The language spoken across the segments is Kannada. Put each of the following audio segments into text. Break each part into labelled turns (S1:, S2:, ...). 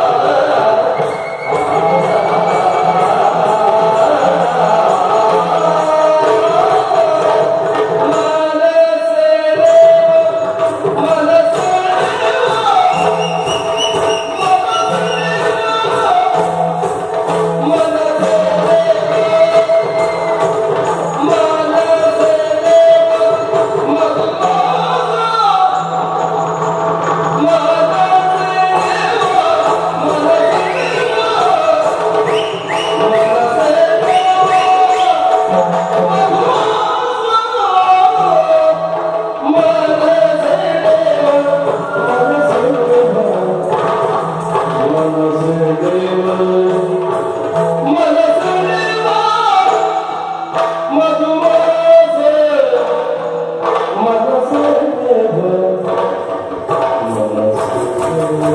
S1: you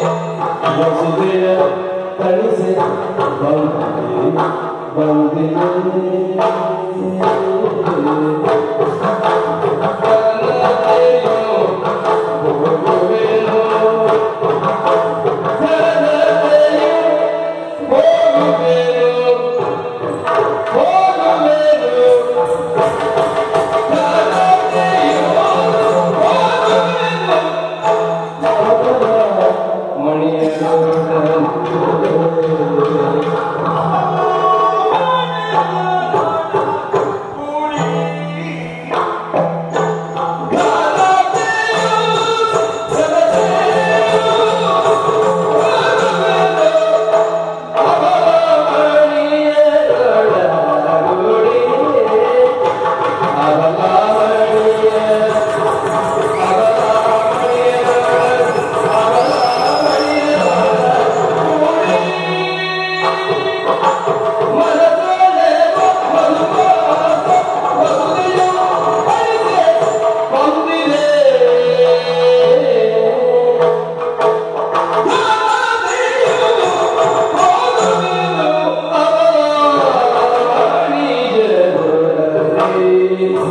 S1: Yazıya Paris'e Baldi Baldi Baldi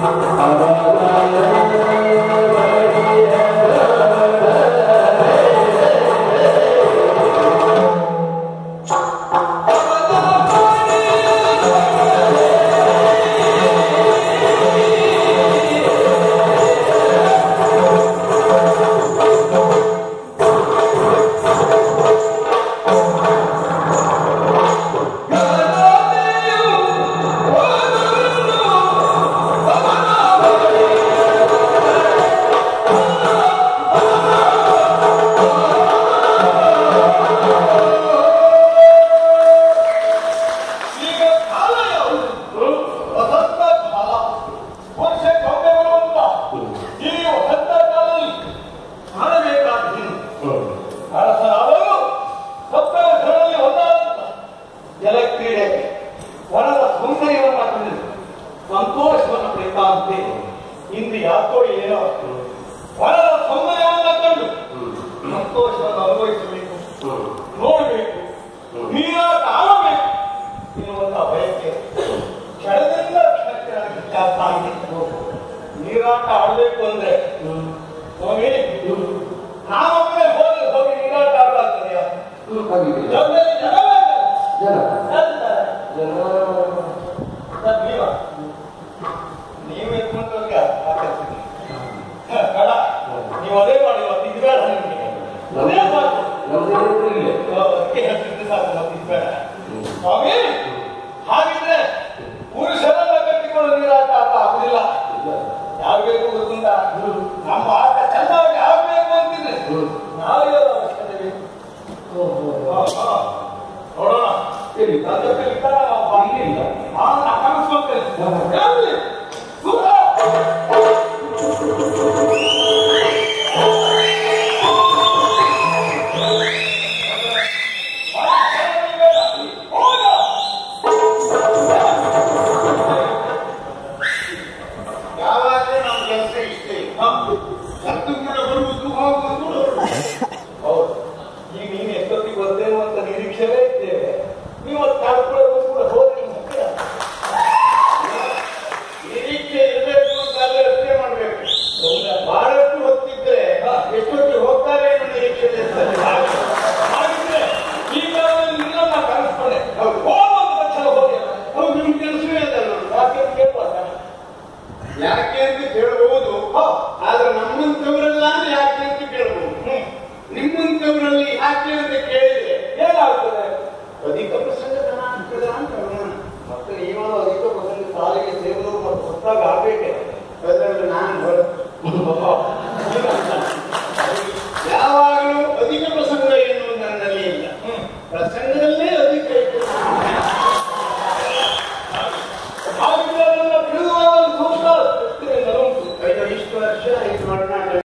S1: Amen. ಸಂತೋಷವನ್ನು ಪಡೆಯುತ್ತಂತೆ ಇಂದು ಯಾಕೋ ಏನೋ ಬಹಳ ಸಮಯವನ್ನು ಕಂಡು ಸಂತೋಷವನ್ನು ಅನುಭವಿಸಬೇಕು. ನೋಡಬೇಕು. ನೀರಾಟ ಆಡಬೇಕು. ಎನ್ನುವಂತಹ ಬಯಕೆ ಕ್ಷಣದಿಂದ ಕ್ಷಣಕ್ಕೆ ನೀರಾಟ ಆಡಬೇಕು ಅಂದ್ರೆ ನಾವೇ ನಾವೊಬ್ಬರೇ ಹೋಗಿ ಹೋಗಿ ನೀರಾಟ ಆಡಲಾಗ್ತದೆಯಾ ನೀವು ಅದೇ ಮಾಡಿ ಇದು ಬೇಡ ನಿಮಗೆ. ಅದೇ ಸಾಕು ಅದಕ್ಕೆ ಹೇಳ್ತಿದ್ದೆ ಸಾಕು ಮತ್ತೆ ಇದು ಬೇಡ ಸ್ವಾಮಿ ಹಾಗಿದ್ರೆ ಪುರುಷರೆಲ್ಲ ಕಟ್ಟಿಕೊಂಡು ನೀರಾಟ ಆಟ ಆಗುದಿಲ್ಲ. ಯಾರು ಬೇಕು ಗೊತ್ತುಂಟ ನಮ್ಮ ಆಟ ಚೆನ್ನಾಗಿ ಆಗ್ಬೇಕು ಅಂತಿದ್ರೆ ನಾವೇ. ನೋಡೋಣ. ಕನಸು ಅಂತೇನೆ.
S2: ಯಾಕೆ ಅಂತ ಕೇಳಬಹುದು?
S1: ಆದ್ರೆ ನಮ್ಮಂತವರೆಲ್ಲ ಯಾಕೆ ಅಂತ ಕೇಳಬಹುದು? ನಿಮ್ಮಂತವರಲ್ಲಿ ಯಾಕೆ
S2: ಅಂತ ಕೇಳಿದ್ರೆ ಹೇಗಾಗ್ತದೆ ಅಧಿಕ
S1: ಪ್ರಸಂಗತನ
S2: ಆಗ್ತದ ಅಂತ ಮತ್ತೆ
S1: ನೀವು ಅಧಿಕ ಪ್ರಸಂಗ ಸಾಲಿಗೆ
S2: ಸೇರಲು ಮತ್ತೆ
S1: ಹೊತ್ತಾಗ ಆಗ್ಬೇಕೆ. ಅದರಲ್ಲಿ
S2: ನಾನು